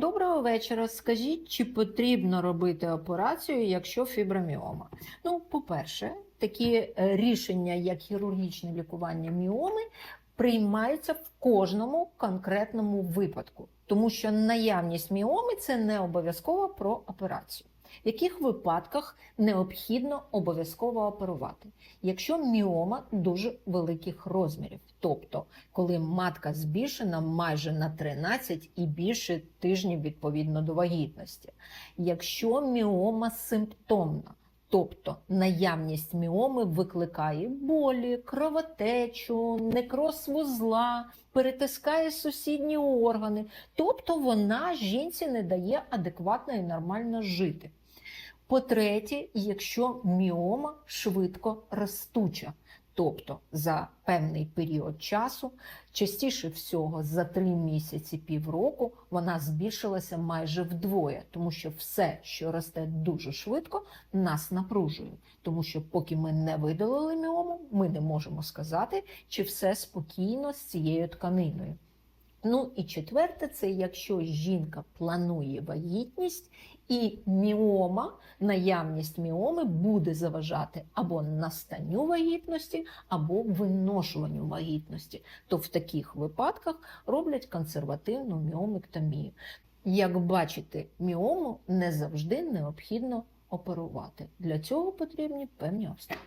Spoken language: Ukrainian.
Доброго вечора. Скажіть, чи потрібно робити операцію, якщо фіброміома? Ну, по-перше, такі е, рішення, як хірургічне лікування міоми, приймаються в кожному конкретному випадку, тому що наявність міоми це не обов'язково про операцію. В яких випадках необхідно обов'язково оперувати? Якщо міома дуже великих розмірів, тобто коли матка збільшена майже на 13 і більше тижнів відповідно до вагітності. Якщо міома симптомна, тобто наявність міоми викликає болі, кровотечу, некроз вузла, перетискає сусідні органи, тобто вона жінці не дає адекватно і нормально жити. По-третє, якщо міома швидко ростуча, тобто за певний період часу, частіше всього за три місяці півроку, вона збільшилася майже вдвоє, тому що все, що росте дуже швидко, нас напружує. Тому що поки ми не видалили міому, ми не можемо сказати, чи все спокійно з цією тканиною. Ну і четверте, це якщо жінка планує вагітність і міома, наявність міоми буде заважати або настанню вагітності, або виношуванню вагітності, то в таких випадках роблять консервативну міомектомію. Як бачите, міому не завжди необхідно оперувати. Для цього потрібні певні обставини.